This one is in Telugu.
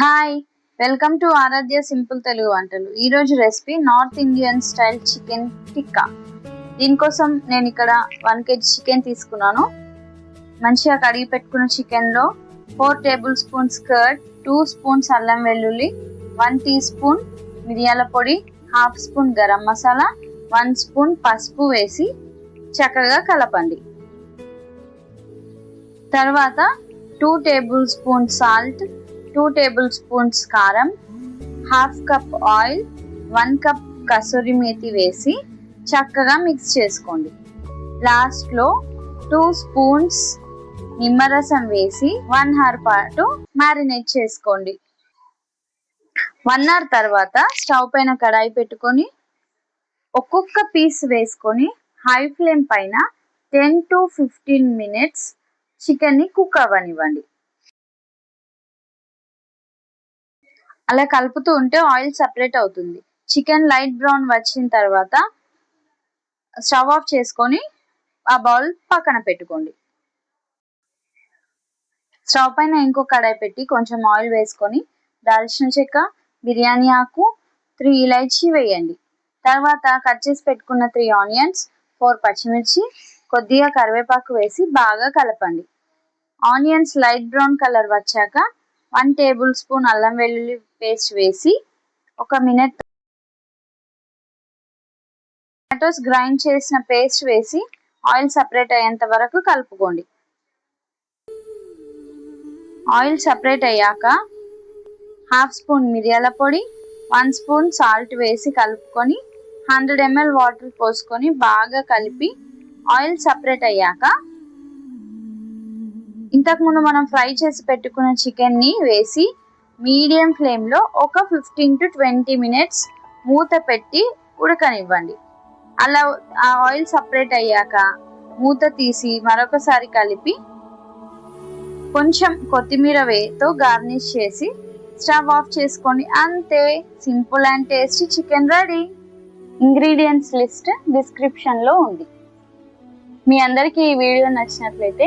Hi welcome to Aradhya simple Telugu వంటలు ఈరోజు recipe north Indian style chicken tikka దీనికోసం నేను ఇక్కడ వన్ కేజీ చికెన్ తీసుకున్నాను. మంచిగా కడిగి పెట్టుకున్న చికెన్లో four tablespoons curd two spoons అల్లం వెల్లుల్లి వన్ టీ స్పూన్ మిరియాల పొడి half spoon garam masala one spoon పసుపు వేసి చక్కగా కలపండి. తర్వాత two tablespoon salt two tablespoons కారం half cup oil one cup kasuri methi వేసి చక్కగా మిక్స్ చేసుకోండి. లాస్ట్లో టూ స్పూన్స్ నిమ్మరసం వేసి వన్ అవర్ పాటు మ్యారినేట్ చేసుకోండి. వన్ అవర్ తర్వాత స్టవ్ పైన కడాయి పెట్టుకొని ఒక్కొక్క పీస్ వేసుకొని హై ఫ్లేమ్ పైన టెన్ టు ఫిఫ్టీన్ మినిట్స్ చికెన్ని కుక్ అవ్వనివ్వండి. అలా కలుపుతూ ఉంటే ఆయిల్ సపరేట్ అవుతుంది. చికెన్ లైట్ బ్రౌన్ వచ్చిన తర్వాత స్టవ్ ఆఫ్ చేసుకొని ఆ బౌల్ పక్కన పెట్టుకోండి. స్టవ్ పైన ఇంకో కడాయి పెట్టి కొంచెం ఆయిల్ వేసుకొని దాల్చిన చెక్క బిర్యానీ ఆకు త్రీ ఇలైచీ వేయండి. తర్వాత కట్ చేసి పెట్టుకున్న త్రీ ఆనియన్స్ ఫోర్ పచ్చిమిర్చి కొద్దిగా కరివేపాకు వేసి బాగా కలపండి. ఆనియన్స్ లైట్ బ్రౌన్ కలర్ వచ్చాక వన్ టేబుల్ స్పూన్ అల్లం వెల్లుల్లి పేస్ట్ వేసి ఒక మినిట్ టమాటోస్ గ్రైండ్ చేసిన పేస్ట్ వేసి ఆయిల్ సపరేట్ అయ్యేంత వరకు కలుపుకోండి. ఆయిల్ సపరేట్ అయ్యాక హాఫ్ స్పూన్ మిరియాల పొడి వన్ స్పూన్ సాల్ట్ వేసి కలుపుకొని హండ్రెడ్ ఎంఎల్ వాటర్ పోసుకొని బాగా కలిపి ఆయిల్ సపరేట్ అయ్యాక ఇంతకుముందు మనం ఫ్రై చేసి పెట్టుకున్న చికెన్ని వేసి మీడియం ఫ్లేమ్లో ఒక ఫిఫ్టీన్ టు ట్వంటీ మినిట్స్ మూత పెట్టి ఉడకనివ్వండి. అలా ఆ ఆయిల్ సపరేట్ అయ్యాక మూత తీసి మరొకసారి కలిపి కొంచెం కొత్తిమీర వేతో గార్నిష్ చేసి స్టవ్ ఆఫ్ చేసుకోండి. అంతే simple and tasty chicken ready ingredients list డిస్క్రిప్షన్లో ఉంది. మీ అందరికీ ఈ వీడియో నచ్చినట్లయితే